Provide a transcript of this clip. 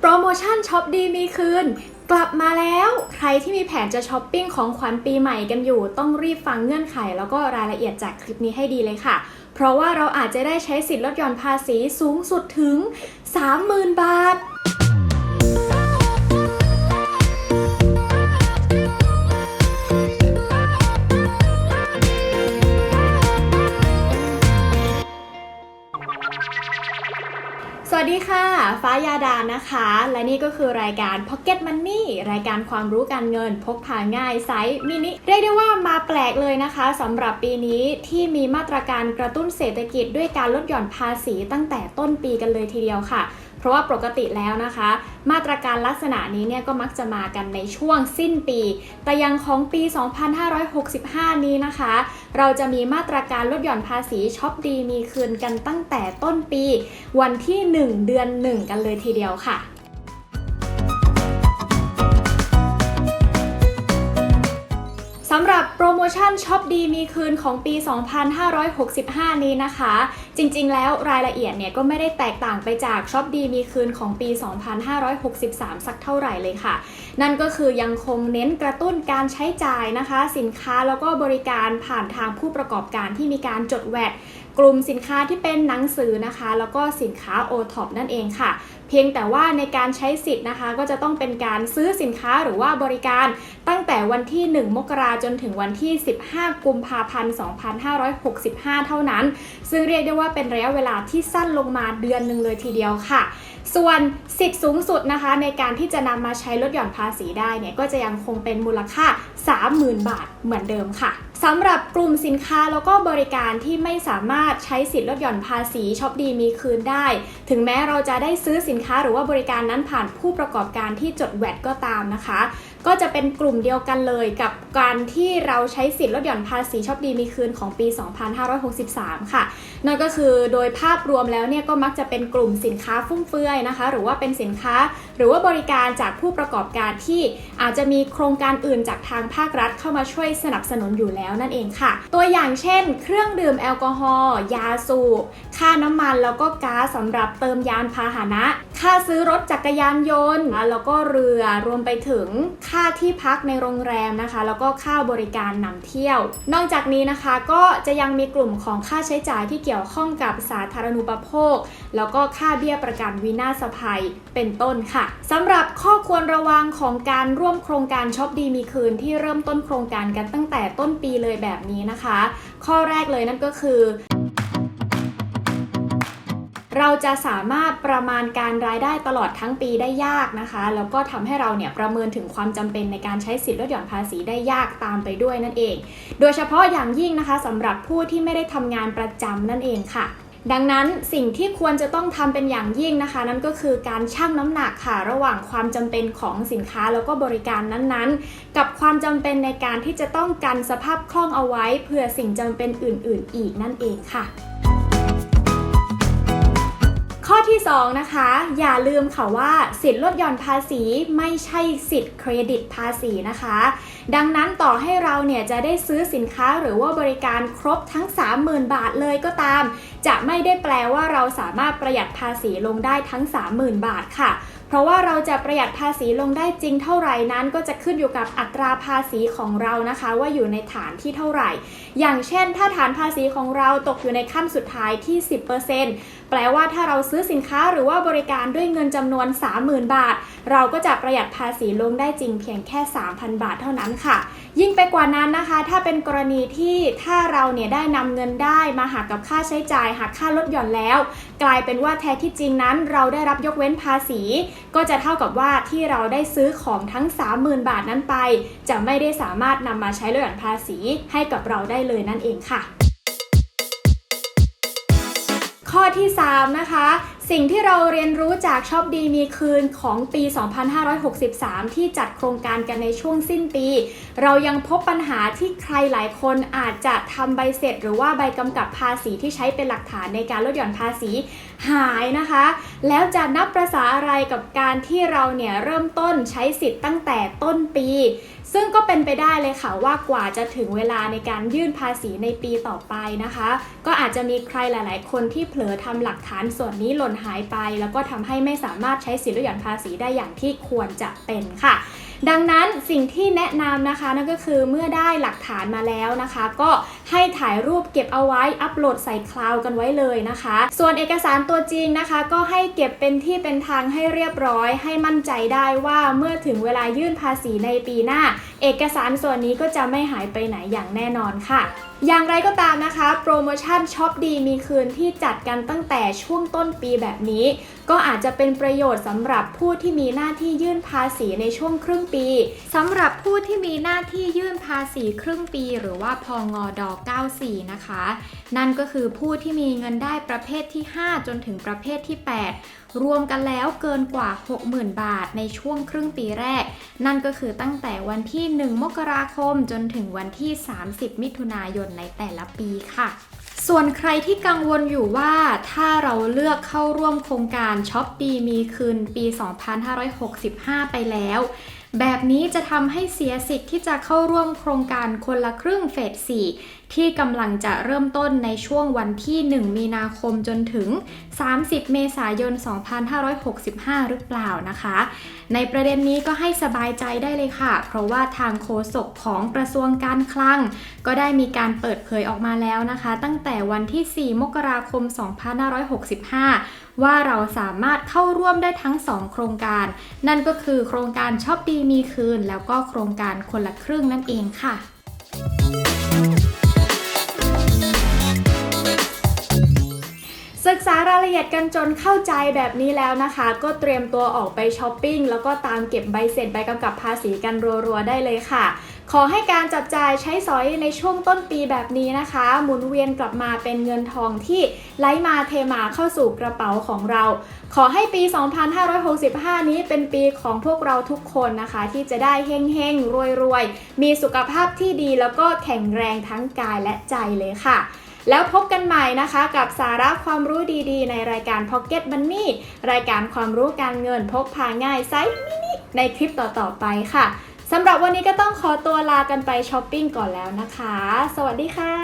โปรโมชั่นช็อปดีมีคืน กลับมาแล้ว ใครที่มีแผนจะช้อปปิ้งของขวัญปีใหม่กันอยู่ ต้องรีบฟังเงื่อนไข แล้วก็รายละเอียดจากคลิปนี้ให้ดีเลยค่ะ เพราะว่าเราอาจจะได้ใช้สิทธิ์ลดหย่อนภาษีสูงสุดถึง 30,000 บาท ดีค่ะ ฟ้ายาดานะคะ และนี่ก็คือรายการ Pocket Money รายการความรู้การเงินพกพาง่ายไซส์มินิ เรียกได้ว่ามาแปลกเลยนะคะสำหรับปีนี้ที่มีมาตรการกระตุ้นเศรษฐกิจด้วยการลดหย่อนภาษีตั้งแต่ต้นปีกันเลยทีเดียวค่ะ เพราะว่าปกติแล้วนะคะ มาตรการลักษณะนี้เนี่ยก็มักจะมากันในช่วงสิ้นปี แต่ยังของปี 2565 นี้นะคะ เราจะมีมาตรการลดหย่อนภาษีช็อปดีมีคืนกันตั้งแต่ต้นปี วันที่ 1 เดือน 1 กันเลยทีเดียวค่ะ ชั่นช็อปดีมีคืนของปี 2565 นี้นะคะ จริงๆ แล้วรายละเอียดเนี่ยก็ไม่ได้แตกต่างไปจากช็อปดีมีคืนของปี 2563 สักเท่าไหร่เลยค่ะ นั่นก็คือยังคงเน้นกระตุ้นการใช้จ่ายนะคะ สินค้าแล้วก็บริการผ่านทางผู้ประกอบการที่มีการจดแวด กลุ่มสินค้าที่เป็นหนังสือนะคะ แล้วก็สินค้า o t o p นั่นเองค่ะ เพียงแต่ว่าในการใช้สิทธิ์นะคะ ก็จะต้องเป็นการซื้อสินค้าหรือว่าบริการ ตั้งแต่วันที่ 1 มกราจนถึงวันที่ 15 กุมภาพันธ์ 2565 เท่านั้น ซึ่งเรียกได้ว่าเป็นระยะเวลาที่สั้นลงมาเดือนหนึ่งเลยทีเดียวค่ะ ส่วนสิทธิ์สูงสุดนะคะ ในการที่จะนำมาใช้ลดหย่อนภาษีได้เนี่ยก็จะยังคงเป็นมูลค่า 30,000 บาทเหมือนเดิมค่ะ สำหรับกลุ่มสินค้าแล้วก็บริการที่ไม่สามารถใช้สิทธิ์ลดหย่อนภาษีช็อปดีมีคืนได้ ถึงแม้เราจะได้ซื้อสินค้าหรือว่าบริการนั้นผ่านผู้ประกอบการที่จดแวดก็ตามนะคะก็จะเป็นกลุ่มเดียวกันเลยกับการที่เราใช้สิทธิ์ลดหย่อนภาษีชอปดีมีคืนของปี 2563 ค่ะ นั่นก็คือโดยภาพรวมแล้วเนี่ยก็มักจะเป็นกลุ่มสินค้าฟุ่มเฟือยนะคะ หรือว่าเป็นสินค้าหรือว่าบริการจากผู้ประกอบการที่อาจจะมีโครงการอื่นจากทางภาครัฐเข้ามาช่วยสนับสนุนอยู่แล้วนั่นเองค่ะ ตัวอย่างเช่น เครื่องดื่มแอลกอฮอล์ยาสูบค่าน้ำมันแล้วก็ก๊าซสำหรับเติมยานพาหนะ ค่าซื้อรถจักรยานยนต์ แล้วก็เรือรวมไปถึงค่าที่พักในโรงแรมนะคะ แล้วก็ค่าบริการนำเที่ยว นอกจากนี้นะคะก็จะยังมีกลุ่มของค่าใช้จ่ายที่เกี่ยวข้องกับสาธารณูปโภค แล้วก็ค่าเบี้ยประกันวินาศภัยเป็นต้นค่ะสำหรับข้อควรระวังของการร่วมโครงการช็อปดีมีคืนที่เริ่มต้นโครงการกันตั้งแต่ต้นปีเลยแบบนี้นะคะ ข้อแรกเลยนั่นก็คือ เราจะสามารถประมาณการรายได้ตลอดทั้งปีได้ยากนะคะ แล้วก็ทำให้เราเนี่ยประเมินถึงความจำเป็นในการใช้สิทธิลดหย่อนภาษีได้ยากตามไปด้วยนั่นเอง โดยเฉพาะอย่างยิ่งนะคะสำหรับผู้ที่ไม่ได้ทำงานประจำนั่นเองค่ะดังนั้นสิ่งที่ควรจะต้องทำเป็นอย่างยิ่งนะคะ นั่นก็คือการชั่งน้ำหนักค่ะ ระหว่างความจำเป็นของสินค้าแล้วก็บริการนั้นๆ กับความจำเป็นในการที่จะต้องกันสภาพคล่องเอาไว้ เพื่อสิ่งจำเป็นอื่น ๆ อีกนั่นเองค่ะ ที่ 2 นะคะ อย่าลืมค่ะว่าสิทธิ์ลดหย่อนภาษีไม่ใช่สิทธิ์เครดิตภาษีนะคะ ดังนั้นต่อให้เราเนี่ยจะได้ซื้อสินค้าหรือว่าบริการครบทั้ง 30,000 บาทเลยก็ตาม จะไม่ได้แปลว่าเราสามารถประหยัดภาษีลงได้ทั้ง 30,000 บาทค่ะเพราะว่าเราจะประหยัดภาษีลงได้จริงเท่าไหร่นั้น ก็จะขึ้นอยู่กับอัตราภาษีของเรานะคะ ว่าอยู่ในฐานที่เท่าไหร่ อย่างเช่น ถ้าฐานภาษีของเราตกอยู่ในขั้นสุดท้ายที่ 10% แปลว่าถ้าเราซื้อสินค้าหรือว่าบริการด้วยเงินจำนวน 30,000 บาท เราก็จะประหยัดภาษีลงได้จริงเพียงแค่ 3,000 บาทเท่านั้นค่ะ ยิ่งไปกว่านั้นนะคะ ถ้าเป็นกรณีที่ถ้าเราเนี่ยได้นำเงินได้มาหักกับค่าใช้จ่ายหักค่าลดหย่อนแล้ว กลายเป็นว่าแท้ที่จริงนั้น เราได้รับยกเว้นภาษี ก็จะเท่ากับว่าที่เราได้ซื้อของทั้ง 30,000 บาทนั้นไป จะไม่ได้สามารถนำมาใช้ลดหย่อนภาษีให้กับเราได้เลยนั่นเองค่ะ ข้อที่ 3 นะคะ สิ่งที่เราเรียนรู้จากชอบดีมีคืนของปี 2563 ที่จัดโครงการกันในช่วงสิ้นปี เรายังพบปัญหาที่ใครหลายคนอาจจะทำใบเสร็จ หรือว่าใบกำกับภาษีที่ใช้เป็นหลักฐานในการลดหย่อนภาษี หายนะคะ แล้วจะนับประษาอะไรกับการที่เราเนี่ยเริ่มต้นใช้สิทธิ์ตั้งแต่ต้นปี ซึ่งก็เป็นไปได้เลยค่ะว่ากว่าจะถึงเวลาในการยื่นภาษีในปีต่อไปนะคะ ก็อาจจะมีใครหลาย ๆ คนที่เผลอทำหลักฐานส่วนนี้หล่นหายไป แล้วก็ทำให้ไม่สามารถใช้สิทธิ์ลดหย่อนภาษีได้อย่างที่ควรจะเป็นค่ะดังนั้นสิ่งที่แนะนำนะคะนั่นก็คือเมื่อได้หลักฐานมาแล้วนะคะ ก็ ให้ถ่ายรูปเก็บเอาไว้อัปโหลดใส่คลาวด์กันไว้เลยนะคะ ส่วนเอกสารตัวจริงนะคะ ก็ให้เก็บเป็นที่เป็นทางให้เรียบร้อย ให้มั่นใจได้ว่าเมื่อถึงเวลายื่นภาษีในปีหน้าเอกสารส่วนนี้ก็จะไม่หายไปไหนอย่างแน่นอนค่ะ อย่างไรก็ตามนะคะ โปรโมชั่นช็อปดีมีคืนที่จัดกันตั้งแต่ช่วงต้นปีแบบนี้ ก็อาจจะเป็นประโยชน์สำหรับผู้ที่มีหน้าที่ยื่นภาษีในช่วงครึ่งปีสำหรับผู้ที่มีหน้าที่ยื่นภาษีครึ่งปี หรือว่าพองอด94 นะคะ นั่นก็คือผู้ที่มีเงินได้ประเภทที่ 5 จนถึงประเภทที่ 8รวมกันแล้วเกินกว่า 60,000 บาทในช่วงครึ่งปีแรก นั่นก็คือตั้งแต่วันที่1มกราคมจนถึงวันที่ 30 มิถุนายนในแต่ละปีค่ะส่วนใครที่กังวลอยู่ว่าถ้าเราเลือกเข้าร่วมโครงการช็อปดีมีคืนปี 2565 ไปแล้ว แบบนี้จะทำให้เสียสิทธิ์ที่จะเข้าร่วมโครงการคนละครึ่งเฟส4 ที่กำลังจะเริ่มต้นในช่วงวันที่ 1 มีนาคมจนถึง 30 เมษายน 2565 หรือเปล่านะคะ ในประเด็นนี้ก็ให้สบายใจได้เลยค่ะ เพราะว่าทางโฆษกของกระทรวงการคลัง ก็ได้มีการเปิดเผยออกมาแล้วนะคะ ตั้งแต่วันที่ 4 มกราคม 2565ว่าเราสามารถเข้าร่วมได้ทั้ง 2 โครงการ นั่นก็คือโครงการช็อปดีมีคืน แล้วก็โครงการคนละครึ่งนั่นเองค่ะ ละเอียดกันจนเข้าใจแบบนี้แล้วนะคะ ก็เตรียมตัวออกไปช้อปปิ้งแล้วก็ตามเก็บใบเสร็จใบกำกับภาษีกันรัวๆได้เลยค่ะ ขอให้การจับจ่ายใช้สอยในช่วงต้นปีแบบนี้นะคะ หมุนเวียนกลับมาเป็นเงินทองที่ไหลมาเทมาเข้าสู่กระเป๋าของเรา ขอให้ปี 2565 นี้เป็นปีของพวกเราทุกคนนะคะ ที่จะได้เฮงเฮงรวยรวยๆมีสุขภาพที่ดีแล้วก็แข็งแรงทั้งกายและใจเลยค่ะ แล้วพบกันใหม่นะคะกับสาระความรู้ดีๆ ในรายการ Pocket Money รายการความรู้การเงินพกพาง่ายไซส์มินิในคลิปต่อๆไปค่ะสำหรับวันนี้ก็ต้องขอตัวลากันไปช้อปปิ้งก่อนแล้วนะคะ สวัสดีค่ะ